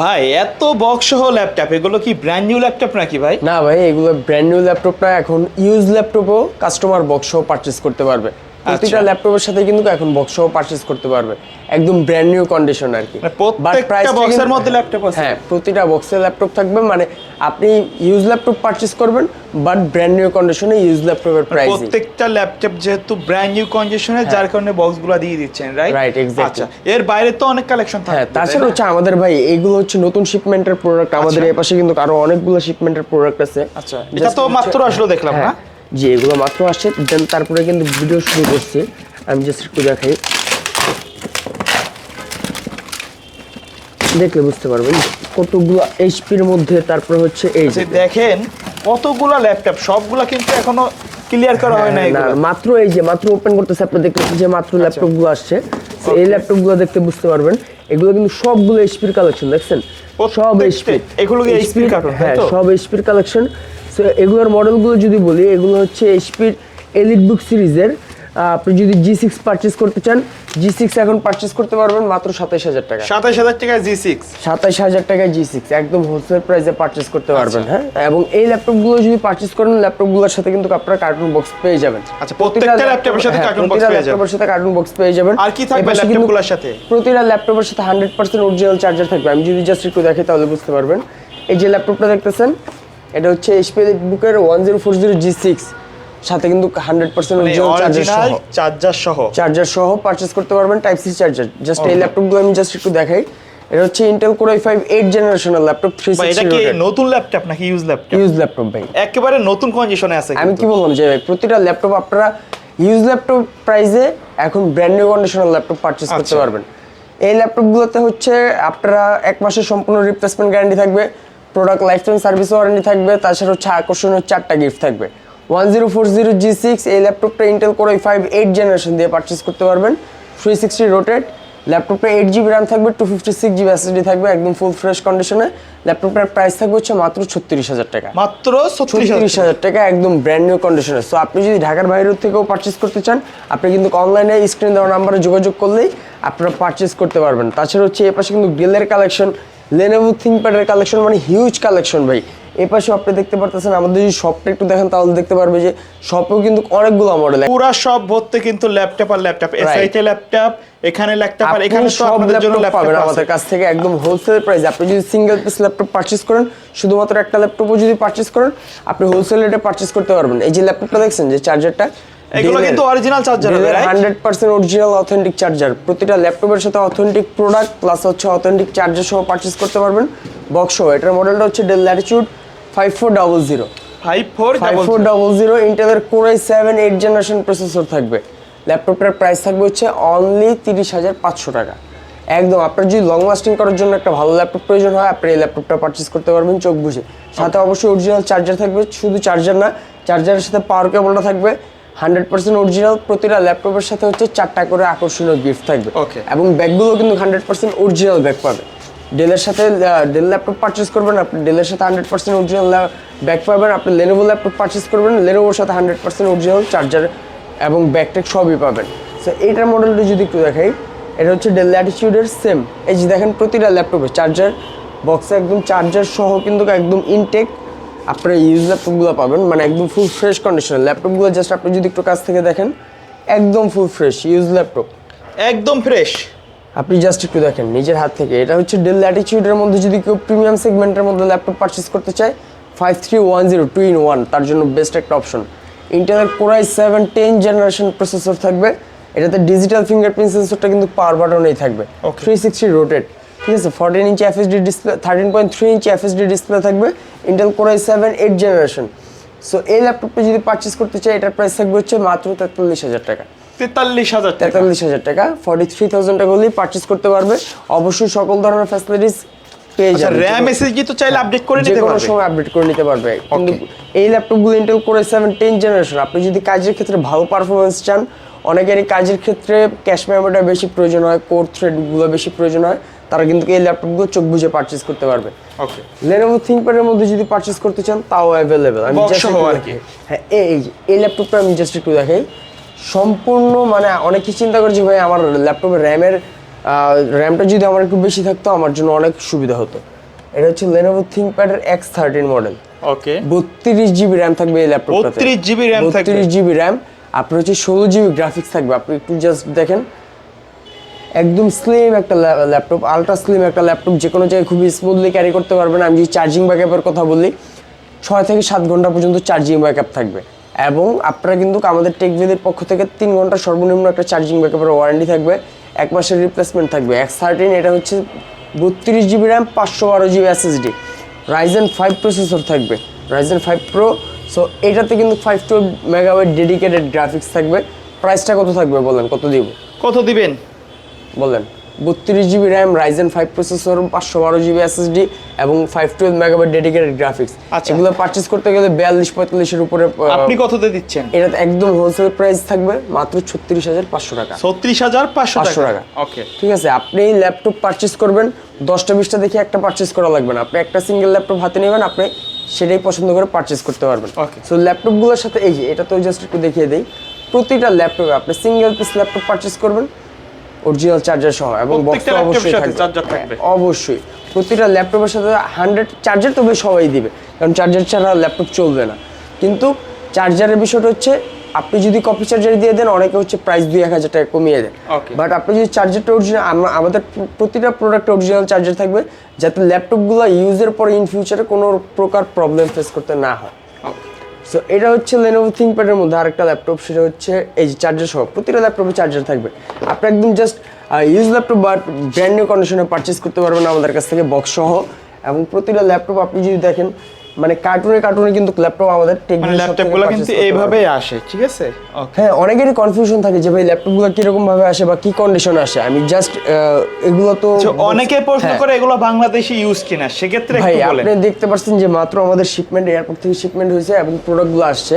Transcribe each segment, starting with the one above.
ভাই, এত বক্স সহ ল্যাপটপ এগুলো কি ব্র্যান্ড নিউ ল্যাপটপ নাকি ভাই? না ভাই, এগুলো ব্র্যান্ড নিউ ল্যাপটপ না, এখন ইউজ ল্যাপটপও কাস্টমার বক্স সহ পারচেস করতে পারবে। প্রতিটা আচ্ছা। ল্যাপটপের সাথে কিন্তু এখন বক্স সহ পারচেস করতে পারবে। একদম ব্র্যান্ড নিউ কন্ডিশন আর কি। মানে প্রত্যেকটা বক্সের মধ্যে ল্যাপটপ আছে। হ্যাঁ প্রতিটা বক্সে ল্যাপটপ থাকবে। মানে আপনি ইউজ ল্যাপটপ পারচেস করবেন বাট ব্র্যান্ড নিউ কন্ডিশনে ইউজ ল্যাপটপের প্রাইস প্রত্যেকটা ল্যাপটপ যেহেতু ব্র্যান্ড নিউ কন্ডিশনে যার কারণে বক্সগুলো দিয়ে দিচ্ছেন রাইট রাইট. আচ্ছা এর বাইরে তো অনেক কালেকশন থাকে হ্যাঁ তাছাড়া হচ্ছে আমাদের ভাই এগুলো হচ্ছে নতুন শিপমেন্টের প্রোডাক্ট আমাদের আচ্ছা। এই পাশে কিন্তু আরও অনেকগুলো শিপমেন্টের প্রোডাক্ট আছে। আচ্ছা এটা তো মাত্র আসলে দেখলাম না? জি এগুলো মাত্র আসছে। দেন তারপরে কিন্তু ভিডিও শুরু করছি। আমি জাস্ট একটু দেখাই। দেখলে বুঝতে পারবেন কতগুলো এইচপির মধ্যে তারপরে হচ্ছে এই যে। যে দেখেন কতগুলো ল্যাপটপ সবগুলো কিন্তু এখনও ক্লিয়ার করা হয় না হ্যাঁ, না আচ্ছা। মাত্র এই যে মাত্র ওপেন করতেছে আপনি দেখতেছেন যে মাত্র ল্যাপটপগুলো আসছে। এই ল্যাপটপগুলো দেখতে বুঝতে পারবেন এগুলো কিন্তু সবগুলো এইচপির কালেকশন দেখছেন? সব এইচপি এগুলো কি HP র হ্যাঁ সব এইচপির কালেকশন সো এগুলোর মডেলগুলো যদি বলি এগুলো হচ্ছে এইচপির এলিট বুক সিরিজের আপনি যদি জি সিক্স পারচেস করতে চান জি সিক্স এখন পারচেস করতে পারবেন মাত্র সাতাইশ হাজার টাকা। সাতাশ হাজার টাকা জি সিক্স সাতাইশ হাজার টাকায় জি সিক্স একদম হোলসেল প্রাইসে পারচেস করতে পারবেন আচ্ছা। হ্যাঁ? এবং এই ল্যাপটপগুলো যদি পারচেস করেন ল্যাপটপগুলোর সাথে কিন্তু আপনারা কার্টুন বক্স পেয়ে যাবেন। আচ্ছা, প্রত্যেকটা প্রতিটা ল্যাপটপের সাথে হ্যাঁ, cartoon box প্রতিটা পেয়ে যাবেন। ল্যাপটপের সাথে কার্টুন বক্স পেয়ে যাবেন। আর কি থাকবে ল্যাপটপগুলোর সাথে? প্রতিটা ল্যাপটপের সাথে হান্ড্রেড পার্সেন্ট অরিজিনাল চার্জার থাকবে। আমি যদি জাস্ট একটু দেখি তাহলে বুঝতে পারবেন। এই যে ল্যাপটপটা দেখতেছেন এটা হচ্ছে এইচপি বুকের one zero four zero G six সাথে কিন্তু হান্ড্রেড পার্সেন্ট অরিজিনাল চার্জার সহ। চার্জার সহ। চার্জার সহ পারচেজ করতে পারবেন টাইপ সি চার্জার জাস্ট এই ল্যাপটপগুলো আমি জাস্ট একটু দেখাই। এটা হচ্ছে Intel core I five eight জেনারেশনের ল্যাপটপ থ্রি বা এটা কি নতুন ল্যাপটপ নাকি ইউজ ল্যাপটপ ইউজ ল্যাপটপ ভাই। একেবারে নতুন কন্ডিশনে আছে আমি কি বললাম যে ভাই প্রতিটা ল্যাপটপ আপনারা ইউজ ল্যাপটপ প্রাইসে এখন ব্র্যান্ড নিউ কন্ডিশনের ল্যাপটপ পারচেজ করতে আচ্ছা। পারবেন। এই ল্যাপটপগুলোতে হচ্ছে আপনারা এক মাসের সম্পূর্ণ রিপ্লেসমেন্ট গ্যারান্টি থাকবে। Product life time service warranty থাকবে তাছাড়া হচ্ছে আকর্ষণীয় চারটা গিফট থাকবে। One zero four zero G six এই ল্যাপটপটা ইন্টেল করে ফাইভ এইট জেনারেশন দিয়ে পারচেজ করতে পারবেন। থ্রি সিক্সটি রোটেট ল্যাপটপটা এইট জিবি র্যাম থাকবে two fifty six GB SSD থাকবে একদম ফুল ফ্রেশ কন্ডিশনে ল্যাপটপটার প্রাইস থাকবে হচ্ছে মাত্র ছত্রিশ হাজার টাকা। মাত্র ছত্রিশ হাজার টাকা। একদম ব্র্যান্ড নিউ কন্ডিশনে সো আপনি যদি ঢাকার বাইরের থেকেও পারচেস করতে চান আপনি কিন্তু অনলাইনে স্ক্রিন দেওয়া নাম্বারে যোগাযোগ করলেই আপনারা পারচেস করতে পারবেন। তাছাড়া হচ্ছে এ পাশে কিন্তু ডেলের কালেকশন লেনোভো থিঙ্কপ্যাডের কালেকশন মানে হিউজ কালেকশন ভাই। এ পাশেও আপনি দেখতে পারতেছেন আমাদের যদি শপটা একটু দেখেন তাহলে দেখতে পারবে যে শপেও কিন্তু অনেকগুলো মডেল পুরা সব ভর্তি কিন্তু ল্যাপটপ আর ল্যাপটপ এসআইটি ল্যাপটপ এখানে ল্যাপটপ আর এখানে সব আপনাদের জন্য ল্যাপটপ পাবেন আমাদের কাছ থেকে একদম হোলসেল প্রাইস আপনি যদি সিঙ্গেল পিস ল্যাপটপ পারচেস করেন শুধুমাত্র একটা ল্যাপটপও যদি পারচেস করেন আপনি হোলসেল রেটে পারচেস করতে পারবেন। এই যে ল্যাপটপটা দেখছেন যে চার্জারটা এগুলো কিন্তু অরিজিনাল চার্জার হবে right hundred percent original authentic charger প্রতিটা ল্যাপটপের সাথে অথেন্টিক প্রোডাক্ট প্লাস হচ্ছে অথেন্টিক চার্জার সহ পারচেস করতে পারবেন। বক্স সহ। এটার মডেলটা হচ্ছে Dell four double zero five four five four double zero ইন্টেলের core i seven eight generation processor থাকবে। ল্যাপটপটার প্রাইস থাকবে হচ্ছে অনলি তিরিশ হাজার পাঁচশো টাকা। একদম আপনার যদি লং লাস্টিং করার জন্য একটা ভালো ল্যাপটপ প্রয়োজন হয় আপনি এই ল্যাপটপটা পারচেস করতে পারবেন চোখ বুঝে। সাথে অবশ্যই অরিজিনাল চার্জার থাকবে। শুধু চার্জার না চার্জারের সাথে পাওয়ার কেবলটা থাকবে। হান্ড্রেড পার্সেন্ট অরিজিনাল প্রতিটা ল্যাপটপের সাথে হচ্ছে চারটা করে আকর্ষণীয় গিফট থাকবে। ওকে এবং ব্যাগগুলো কিন্তু হান্ড্রেড পার্সেন্ট অরিজিনাল ব্যাগ পাবে। ডেলের সাথে ডেল ল্যাপটপ পারচেস করবেন আপনি ডেলের সাথে হান্ড্রেড পার্সেন্ট অরিজিনাল ব্যাগ পাবেন আপনি লেনোভো ল্যাপটপ পারচেস করবেন লেনোভোর সাথে হান্ড্রেড পার্সেন্ট অরিজিনাল চার্জার এবং ব্যাগ ট্যাগ সবই পাবেন। সো এইটার মডেলটা যদি একটু দেখাই এটা হচ্ছে ডেল ল্যাটিচিউডের সেম এই যে দেখেন প্রতিটা ল্যাপটপে চার্জার বক্সে একদম চার্জার সহ কিন্তু একদম ইনটেক আপনারা ইউজ ল্যাপটপগুলো পাবেন মানে একদম ফুল ফ্রেশ কন্ডিশনের ল্যাপটপগুলো জাস্ট আপনি যদি একটু কাছ থেকে দেখেন একদম ফুল ফ্রেশ ইউজ ল্যাপটপ একদম ফ্রেশ আপনি জাস্ট একটু দেখেন নিজের হাত থেকে। এটা হচ্ছে ডেল ল্যাটিচিউডের মধ্যে যদি কেউ প্রিমিয়াম সেগমেন্টের মধ্যে ল্যাপটপ পারচেস করতে চায় five three one zero two in one তার জন্য বেস্ট একটা অপশন ইন্টেলের core i seven ten generation processor থাকবে। এটাতে ডিজিটাল ফিঙ্গারপ্রিন্ট সেন্সরটা কিন্তু পাওয়ার বাটনেই থাকবে. থ্রি সিক্সটি রোটেট ঠিক আছে fourteen inch FSD display thirteen point three inch FSD display থাকবে Intel core i seven eight generation so এই ল্যাপটপটা যদি পারচেস করতে চাই এটার প্রাইস থাকবে হচ্ছে মাত্র তেতাল্লিশ হাজার টাকা। তেতাল্লিশ হাজার তেতাল্লিশ হাজার টাকা ফর্টি থ্রি থাউজেন্ড টাকা হলেই পারচেস করতে পারবে। অবশ্যই সকল ধরনের ফ্যাসিলিটিস পেয়ে আচ্ছা যাবে। র্যাম এসএসডি তো চাইলে আপডেট করে নিতে পারবে। সময় আপডেট করে নিতে পারবে। কিন্তু এই ল্যাপটপগুলো Intel core seven ten generation আপনি যদি কাজের ক্ষেত্রে ভালো পারফরমেন্স চান অনেকেরই কাজের ক্ষেত্রে ক্যাশ মেমোরিটা বেশি প্রয়োজন হয় কোর থ্রেডগুলো বেশি প্রয়োজন হয় তারা কিন্তু এই ল্যাপটপগুলো চোখ বুঝে পারচেস করতে পারবে। ওকে লেনোভো থিঙ্কপ্যাডের মধ্যে যদি পারচেস করতে চান তাও অ্যাভেলেবেল আমি। হ্যাঁ এই এই ল্যাপটপটা আমি জাস্ট একটু দেখাই সম্পূর্ণ মানে অনেকেই চিন্তা করছে ভাই আমার ল্যাপটপের র্যামের র্যামটা যদি আমার একটু বেশি থাকতো আমার জন্য অনেক সুবিধা হতো। এটা হচ্ছে লেনোভো থিঙ্কপ্যাডের এক্স থার্টিন মডেল ওকে বত্রিশ জিবি র্যাম থাকবে এই ল্যাপটপটাতে। 32 GB RAM থাকবে? বত্রিশ জিবি র্যাম আপনার হচ্ছে ষোলো জিবি গ্রাফিক্স থাকবে। আপনি একটু জাস্ট দেখেন। একদম স্লিম একটা ল্যাপটপ আলট্রা স্লিম একটা ল্যাপটপ যে কোনো জায়গায় খুবই স্মুথলি ক্যারি করতে পারবেন। আমি যদি চার্জিং ব্যাকআপের কথা বলি, ছয় থেকে সাত ঘণ্টা পর্যন্ত চার্জিং ব্যাকআপ থাকবে। এবং আপনারা কিন্তু আমাদের টেকভিলের পক্ষ থেকে তিন ঘণ্টা সর্বনিম্ন একটা চার্জিং ব্যাকআপের ওয়ারেন্টি থাকবে। এক মাসের রিপ্লেসমেন্ট থাকবে। এক্স থার্টিন এটা হচ্ছে বত্রিশ জিবি র্যাম পাঁচশো বারো GB SSD Ryzen five processor থাকবে। রাইজেন ফাইভ প্রো সো এটাতে কিন্তু five twelve megabyte dedicated graphics থাকবে। প্রাইসটা কত থাকবে বলেন? কত দিব? কত দিবেন? বলেন বত্রিশ GB RAM Ryzen five processor পাঁচশো বারো জিবি এসএসডি এবং five twelve megabyte dedicated graphics আচ্ছা। এগুলো পারচেজ করতে গেলে বিয়াল্লিশ পঁয়তাল্লিশের উপরে আপনি কততে দিচ্ছেন? এটা একদম হোলসেল প্রাইস থাকবে মাত্র ছত্রিশ হাজার পাঁচশো টাকা। ছত্রিশ হাজার পাঁচশো টাকা। ওকে ঠিক আছে আপনি ল্যাপটপ পারচেজ করবেন দশটা বিশটা দেখে একটা পারচেজ করা লাগবে না। আপনি একটা সিঙ্গেল ল্যাপটপ হাতে নেবেন আপনি সেটাই পছন্দ করে পারচেজ করতে পারবেন. সো ল্যাপটপগুলোর সাথে এই যে এটা তো জাস্ট একটু দেখিয়ে দেই। প্রতিটা ল্যাপটপে আপনি সিঙ্গেল পিস ল্যাপটপ পারচেজ করবেন অরিজিনাল চার্জার সহ এবং বক্স অবশ্যই থাকবে। হ্যাঁ, অবশ্যই। প্রতিটা ল্যাপটপের সাথে হান্ড্রেড চার্জার তবে সবাই দিবে কারণ চার্জার ছাড়া ল্যাপটপ চলবে না। কিন্তু চার্জারের বিষয়টা হচ্ছে আপনি যদি কপি চার্জার দিয়ে দেন অনেকে হচ্ছে প্রাইস দুই এক হাজার টাকা কমিয়ে দেন বাট আপনি যদি চার্জারটা অরিজিনাল আমাদের প্রতিটা প্রোডাক্ট অরিজিনাল চার্জার থাকবে যাতে ল্যাপটপগুলো ইউজের পরে ইন ফিউচারে কোনো প্রকার প্রবলেম ফেস করতে না হয়। সো এটা হচ্ছে লেনোভো থিঙ্কপ্যাডের মধ্যে আরেকটা ল্যাপটপ সেটা হচ্ছে এই যে চার্জার সহ, প্রতিটা ল্যাপটপে চার্জার থাকবে। আপনি একদম জাস্ট ইউজ ল্যাপটপ বা ব্র্যান্ড নিউ কন্ডিশনে পারচেস করতে পারবেন আমাদের কাছ থেকে বক্স সহ, এবং প্রতিটা ল্যাপটপ আপনি যদি দেখেন মানে কার্টুনে কার্টুনে কিন্তু ল্যাপটপ আমাদের টেক মানে ল্যাপটপগুলো কিন্তু এইভাবেই আসে ঠিক আছে? হ্যাঁ অনেকেরই কনফিউশন থাকে যে ভাই ল্যাপটপগুলো কীরকম ভাবে আসে বা কি কন্ডিশনে আসে? আমি জাস্ট এগুলো তো অনেকে প্রশ্ন হ্যাঁ। করে এগুলো বাংলাদেশি ইউজ কিনা সেক্ষেত্রে ভাই আপনি দেখতে পাচ্ছেন যে মাত্র আমাদের শিপমেন্ট এয়ারপোর্ট থেকে শিপমেন্ট হয়েছে এবং প্রোডাক্টগুলো আসছে।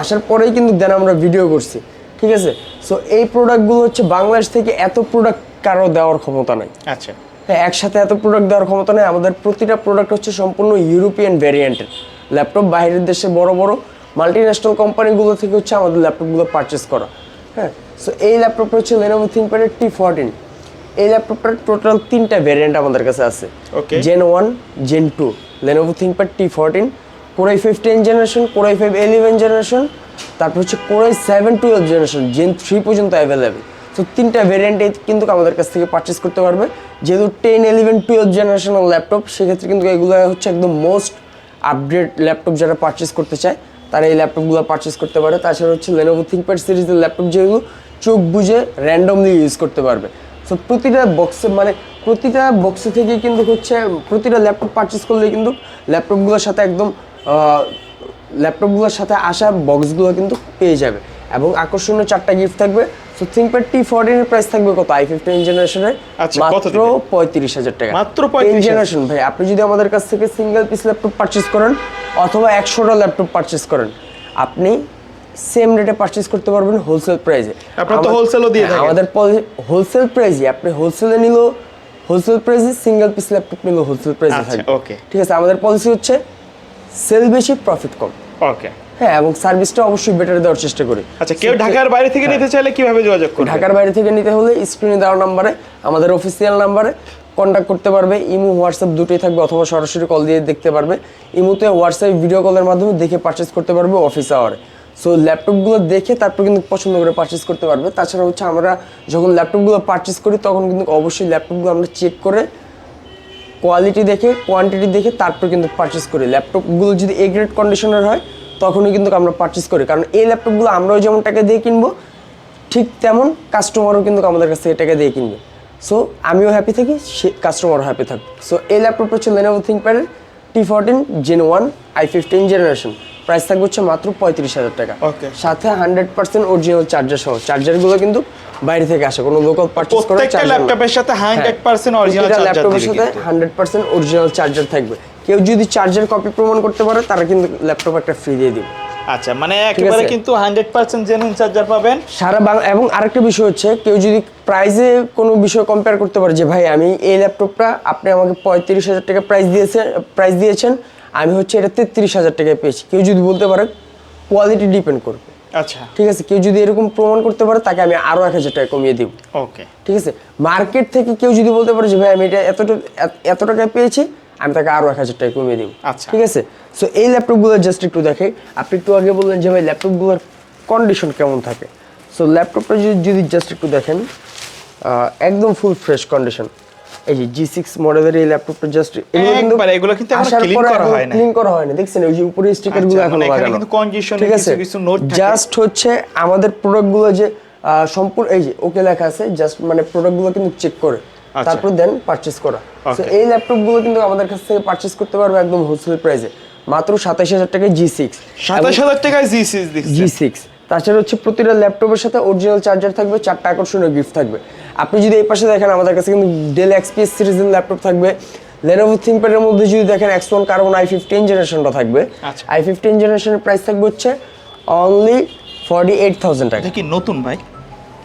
আসার পরেই কিন্তু দেন আমরা ভিডিও করছি ঠিক আছে? সো এই প্রোডাক্টগুলো হচ্ছে বাংলাদেশ থেকে এত প্রোডাক্ট কারও দেওয়ার ক্ষমতা নাই। আচ্ছা। হ্যাঁ একসাথে এত প্রোডাক্ট দেওয়ার ক্ষমতা নেই। আমাদের প্রতিটা প্রোডাক্ট হচ্ছে সম্পূর্ণ ইউরোপিয়ান ভ্যারিয়েন্টের ল্যাপটপ বাইরের দেশে বড় বড় মাল্টি ন্যাশনাল কোম্পানিগুলো থেকে হচ্ছে আমাদের ল্যাপটপগুলো পারচেস করা। হ্যাঁ? সো এই ল্যাপটপটা হচ্ছে লেনোভো থিঙ্কপ্যাডের টি ফোরটিন এই ল্যাপটপটার টোটাল তিনটা ভ্যারিয়েন্ট আমাদের কাছে আছে। Okay. Gen one gen two Lenovo ThinkPad T fourteen core i fifteen generation core i five eleven generation তারপর হচ্ছে core i seven twelve generation gen three পর্যন্ত অ্যাভেলেবেল তো তিনটা ভ্যারিয়েন্টে কিন্তু আমাদের কাছ থেকে পারচেস করতে পারবে। যেহেতু ten eleven twelve generational laptop সেক্ষেত্রে কিন্তু এগুলো হচ্ছে একদম মোস্ট আপডেট ল্যাপটপ যারা পারচেস করতে চায়, তারা এই ল্যাপটপগুলো পারচেস করতে পারে। তাছাড়া হচ্ছে লেনোভো থিঙ্কপ্যাড সিরিজের ল্যাপটপ যেগুলো চোখ বুঝে র্যান্ডমলি ইউজ করতে পারবে। সো প্রতিটা বক্সে মানে প্রতিটা বক্সে থেকে কিন্তু হচ্ছে প্রতিটা ল্যাপটপ পারচেস করলে কিন্তু ল্যাপটপগুলোর সাথে একদম ল্যাপটপগুলোর সাথে আসা বক্সগুলো কিন্তু পেয়ে যাবে। এবং আকর্ষণীয় চারটা গিফট থাকবে। সো থিঙ্কপ্যাড টি ফোরটিনের প্রাইস থাকবে কত? আই ফিফটিন জেনারেশনের মাত্র পঁয়ত্রিশ হাজার টাকা। মাত্র 35,000 জেনারেশন ভাই আপনি যদি আমাদের কাছ থেকে সিঙ্গেল পিস ল্যাপটপ পারচেস করেন অথবা একশোটা ল্যাপটপ পারচেস করেন আপনি সেম রেটে পারচেস করতে পারবেন হোলসেল প্রাইসে আপনারা তো wholesale ও দিয়ে থাকেন। আমাদের হোলসেল প্রাইসে আপনি হোলসেলে নিলেও হোলসেল প্রাইসে সিঙ্গেল পিস ল্যাপটপ নিলেও হোলসেল প্রাইসে থাকবে। okay. ঠিক আছে আমাদের পলিসি হচ্ছে সেল বেশি প্রফিট কম। ওকে হ্যাঁ এবং সার্ভিসটা অবশ্যই বেটার দেওয়ার চেষ্টা করি। আচ্ছা কেউ ঢাকার বাইরে থেকে নিতে চাইলে কীভাবে যোগাযোগ করবে? ঢাকার বাইরে থেকে নিতে হলে স্ক্রিনে দেওয়া নাম্বারে আমাদের অফিসিয়াল নাম্বারে কন্ট্যাক্ট করতে পারবে। ইমো হোয়াটসঅ্যাপ দুটোই থাকবে অথবা সরাসরি কল দিয়ে দেখতে পারবে। ইমোতে হোয়াটসঅ্যাপ ভিডিও কলের মাধ্যমে দেখে পারচেস করতে পারবে অফিস আওয়ারে সো ল্যাপটপগুলো দেখে তারপর কিন্তু পছন্দ করে পারচেস করতে পারবে। তাছাড়া হচ্ছে আমরা যখন ল্যাপটপগুলো পারচেস করি তখন কিন্তু অবশ্যই ল্যাপটপগুলো আমরা চেক করে কোয়ালিটি দেখে কোয়ান্টিটি দেখে তারপর কিন্তু পারচেস করি। ল্যাপটপগুলো যদি এ গ্রেড কন্ডিশনের হয় তখনই কিন্তু আমরা পারচেস করি। কারণ এই ল্যাপটপগুলো আমরাও যেমন টাকা দিয়ে কিনবো ঠিক তেমন কাস্টমারও কিন্তু আমাদের কাছ থেকে টাকা দিয়ে কিনবে। সো আমিও হ্যাপি থাকি সে কাস্টমারও হ্যাপি থাকবে সো এই ল্যাপটপটা হচ্ছে Lenovo থিঙ্কপ্যাডের T fourteen gen one I fifteen generation price থাকবে হচ্ছে মাত্র পঁয়ত্রিশ হাজার টাকা. সাথে হান্ড্রেড পার্সেন্ট অরিজিনাল চার্জার সহ। চার্জারগুলো কিন্তু বাইরে থেকে আসে কোনো লোকাল পারচেস করে। ল্যাপটপের সাথে ল্যাপটপের সাথে হান্ড্রেড পার্সেন্ট অরিজিনাল চার্জার থাকবে। কেউ যদি চার্জার কপি প্রমাণ করতে পারে তারা কিন্তু ল্যাপটপ একটা ফ্রি দিয়ে দিবে। আচ্ছা মানে একেবারে কিন্তু হান্ড্রেড পার্সেন্ট জেনুইন চার্জার পাবেন। সারা বাংলা এবং আরেকটা বিষয় হচ্ছে কেউ যদি প্রাইজে কোনো বিষয় কম্পেয়ার করতে পারে যে ভাই আমি এই ল্যাপটপটা আপনি আমাকে পঁয়ত্রিশ হাজার টাকা প্রাইস দিয়েছেন প্রাইস দিয়েছেন আমি হচ্ছে এটা তেত্রিশ হাজার টাকায় পেয়েছি। কেউ যদি বলতে পারে কোয়ালিটি ডিপেন্ড করবে। আচ্ছা। ঠিক আছে? কেউ যদি এরকম প্রমাণ করতে পারে তাকে আমি আরও এক হাজার টাকা কমিয়ে দিব। ওকে ঠিক আছে? মার্কেট থেকে কেউ যদি বলতে পারে যে ভাই আমি এটা এত- এত টাকায় পেয়েছি আমি তাকে আরও এক হাজার টাকা কমিয়ে দিব। আচ্ছা। ঠিক আছে? সো এই ল্যাপটপগুলো জাস্ট একটু দেখাই আপনি একটু আগে বললেন যে ভাই ল্যাপটপগুলোর কন্ডিশন কেমন থাকে? সো ল্যাপটপটা যদি যদি জাস্ট একটু দেখেন একদম ফুল ফ্রেশ কন্ডিশন এই যে জি সিক্স মডেলের এই ল্যাপটপটা জাস্ট এগুলো কিন্তু এখনও করা হয়। ক্লিন করা হয় না দেখছেন ওই যে উপরে স্টিকারগুলো আচ্ছা, এখন মানে লাগানো। কিন্তু এর ঠিক আছে? কিছু থাকে। জাস্ট হচ্ছে আমাদের প্রোডাক্টগুলো যে সম্পূর্ণ এই যে ওকে লেখা আছে। জাস্ট মানে প্রোডাক্টগুলো কিন্তু চেক করে। তারপর দেন পারচেজ করা। তো এই ল্যাপটপগুলো কিন্তু আমাদের কাছ থেকে পারচেজ করতে পারবে একদম হোলসেল প্রাইসে মাত্র সাতাশ হাজার টাকায় জি সিক্স সাতাশ হাজার টাকায় জি সিক্স জি সিক্স তাছাড়া হচ্ছে প্রতিটা ল্যাপটপের সাথে অরিজিনাল চার্জার থাকবে চারটা আকর্ষণীয় গিফট থাকবে। আপনি যদি এই পাশে দেখেন আমাদের কাছে কিন্তু ডেল এক্সপিএস সিরিজের ল্যাপটপ থাকবে। লেনোভো থিংপ্যাডের মধ্যে যদি দেখেন X one carbon I fifteen জেনারেশনটা থাকবে। আচ্ছা। আই ফিফটিন জেনারেশনের প্রাইস থাকবে হচ্ছে অনলি ফর্টি এইট থাউজেন্ড টাকা কি নতুন ভাই?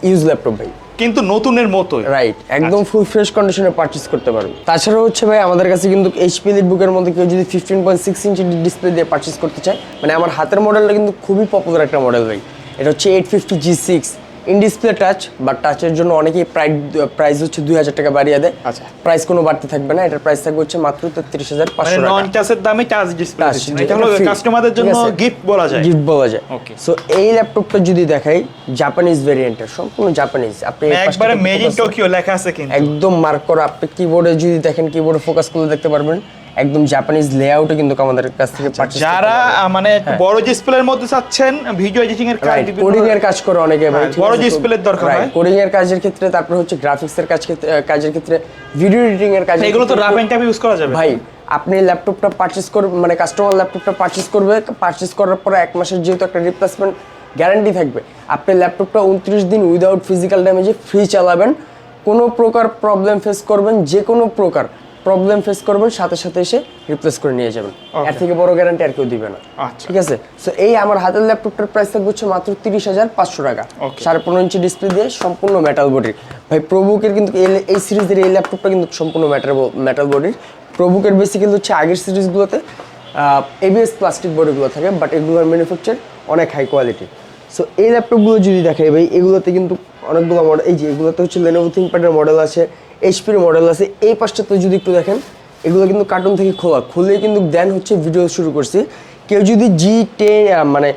ইউজ ল্যাপটপ ভাই। কিন্তু নতুনের মতোই। রাইট একদম ফুল ফ্রেশ কন্ডিশনে পারচেজ করতে পারবে। তাছাড়া হচ্ছে ভাই আমাদের কাছে কিন্তু এইচপি বুকের মধ্যে কেউ যদি fifteen point six inch display দিয়ে পারচেজ করতে চায় মানে আমার হাতের মডেলটা কিন্তু খুবই পপুলার একটা মডেল ভাই। এটা হচ্ছে eight fifty G six in display touch but টাচের জন্য অনেকেই প্রাইস প্রাইস হচ্ছে দুই হাজার টাকা বাড়িয়ে দেয়। আচ্ছা। প্রাইস কোনো বাড়তে থাকবে না এটার প্রাইস থাকবে হচ্ছে মাত্র তেত্রিশ হাজার পাঁচশো নন টাচের দামে টাচ ডিসপ্লে এটা হলো কাস্টমারদের জন্য গিফট বলা যায়। গিফট বলা যায়। Okay. সো এই ল্যাপটপটা যদি দেখাই জাপানিজ ভেরিয়েন্টের সম্পূর্ণ জাপানিজ আপনি একবারে মেড ইন টোকিও লেখা আছে কিন্তু। একদম মার্ক করা। আপনি কিবোর্ডে যদি দেখেন কিবোর্ডে ফোকাস করলে দেখতে পারবেন। একদম জাপানিজ লেআউটে কিন্তু আমাদের কাছ থেকে যারা আহ, মানে একটু বড় ডিসপ্লের মধ্যে চাচ্ছেন ভিডিও এডিটিং এর কাজ কোডিং এর কাজ করে অনেকে ভাই হ্যাঁ, বড় এর দরকার হয়। কোডিং এর কাজের ক্ষেত্রে তারপর হচ্ছে গ্রাফিক্স এর কাজ ক্ষেত্রে কাজের ক্ষেত্রে ভিডিও এডিটিং এর কাজ এগুলো তো রাফ এন্ড টাইপ ইউজ করা যাবে। ভাই আপনি ল্যাপটপটা পারচেজ করবে মানে কাস্টমার ল্যাপটপটা পারচেজ করবে পারচেজ করার পরে এক মাসের যেহেতু একটা রিপ্লেসমেন্ট গ্যারান্টি থাকবে আপনি ল্যাপটপটা উনত্রিশ দিন উইদাউট ফিজিক্যাল ড্যামেজে ফ্রি চালাবেন কোনো প্রকার প্রবলেম ফেস করবেন যে কোনো প্রকার। প্রবলেম ফেস করবেন সাথে সাথে এসে রিপ্লেস করে নিয়ে যাবেন। এর থেকে বড় গ্যারান্টি আর কেউ দিবে না। আচ্ছা। ঠিক আছে? সো এই আমার হাতের ল্যাপটপটার প্রাইস থাকবে হচ্ছে মাত্র তিরিশ হাজার পাঁচশো টাকা। সাড়ে পনেরো ইঞ্চি ডিসপ্লে দিয়ে সম্পূর্ণ মেটাল বডির ভাই প্রবুকের কিন্তু এই- এই সিরিজের এই ল্যাপটপটা কিন্তু সম্পূর্ণ মেটাল মেটাল বডির প্রবুকের বেসিক্যালি হচ্ছে আগের সিরিজগুলোতে এবিএস প্লাস্টিক বডিগুলো থাকে বাট এগুলোর ম্যানুফ্যাকচার অনেক হাই কোয়ালিটি সো এই ল্যাপটপগুলো যদি দেখাই ভাই এগুলোতে কিন্তু অনেকগুলো মডেল এই যে এগুলোতে হচ্ছে লেনোভো থিংকপ্যাডের মডেল আছে এইচপির মডেল আছে। এই পাশটাতে যদি একটু দেখেন, এগুলো কিন্তু কার্টুন থেকে খোলা। খুলে কিন্তু দেন হচ্ছে ভিডিও শুরু করছি। কেউ যদি জি টেন মানে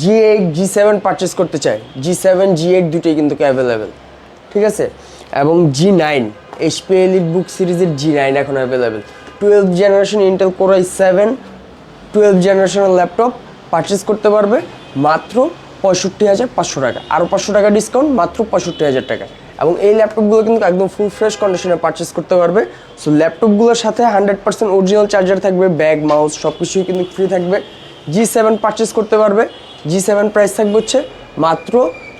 G eight G seven purchase করতে চায় জি সেভেন জি এইট দুটোই কিন্তু অ্যাভেলেবেল ঠিক আছে? এবং G nine HP elite book সিরিজের জি নাইন এখন available twelve generation Intel core i seven twelve জেনারেশনের ল্যাপটপ পারচেস করতে পারবে মাত্র পঁয়ষট্টি হাজার পাঁচশো টাকা। আরও পাঁচশো টাকা ডিসকাউন্ট মাত্র পঁয়ষট্টি হাজার টাকা। এবং এই ল্যাপটপগুলো কিন্তু একদম ফুল ফ্রেশ কন্ডিশনে পারচেস করতে পারবে। সো ল্যাপটপগুলোর সাথে হান্ড্রেড পার্সেন্ট অরিজিনাল চার্জার থাকবে ব্যাগ মাউস সব কিছুই কিন্তু ফ্রি থাকবে। জি সেভেন পারচেস করতে পারবে জি সেভেন প্রাইস থাকবে হচ্ছে মাত্র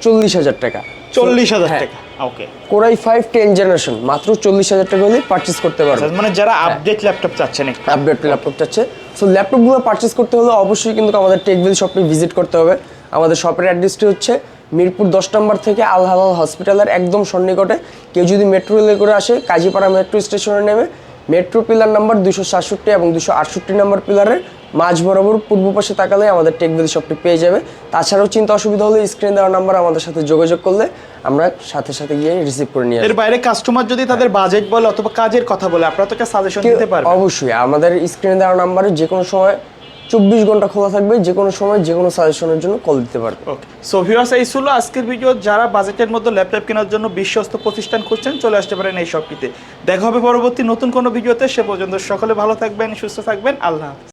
চল্লিশ হাজার টাকা। চল্লিশ হাজার হ্যাঁ। টাকা okay core i five ten generation মাত্র চল্লিশ হাজার টাকা হলে পারচেস করতে পারবে। মানে যারা আপডেট ল্যাপটপ চাচ্ছেন আপডেট ল্যাপটপ চাচ্ছে। সো ল্যাপটপগুলো পারচেস করতে হলে অবশ্যই কিন্তু আমাদের টেকভিল শপে ভিজিট করতে হবে। আমাদের শপের অ্যাড্রেসটি হচ্ছে মিরপুর দশ নম্বর থেকে আল হালাল হসপিটালের একদম সন্নিকটে। কেউ যদি মেট্রো রেলে করে আসে কাজীপাড়া মেট্রো স্টেশনে নেমে মেট্রো পিলার নাম্বার দুশো সাতষট্টি এবং দুশো আটষট্টি নম্বর পিলারের মাঝ বরাবর পূর্ব পাশে তাকালে আমাদের টেকভিল শপটি পেয়ে যাবে। তাছাড়াও চিন্তা অসুবিধা হলে স্ক্রিন দেওয়ার নাম্বার আমাদের সাথে যোগাযোগ করলে আমরা সাথে সাথে গিয়ে রিসিভ করে নিয়ে। এর বাইরে কাস্টমার যদি তাদের বাজেট বলে অথবা কাজের কথা বলে আপনারা তোকে সাজেশন দিতে পারবেন। অবশ্যই আমাদের স্ক্রিনে দেওয়া নাম্বারে যে কোনো সময় চব্বিশ ঘণ্টা খোলা থাকবে যে কোনো সময় যে কোনো সাজেশনের জন্য কল দিতে পারবে। ওকে সো ভিউয়ার্স এই ছিল আজকের ভিডিও যারা বাজেটের মধ্যে ল্যাপটপ কেনার জন্য বিশ্বস্ত প্রতিষ্ঠান খুঁজছেন, চলে আসতে পারেন এই শপটিতে দেখা হবে পরবর্তী নতুন কোনো ভিডিওতে সে পর্যন্ত সকলে ভালো থাকবেন, সুস্থ থাকবেন। আল্লাহ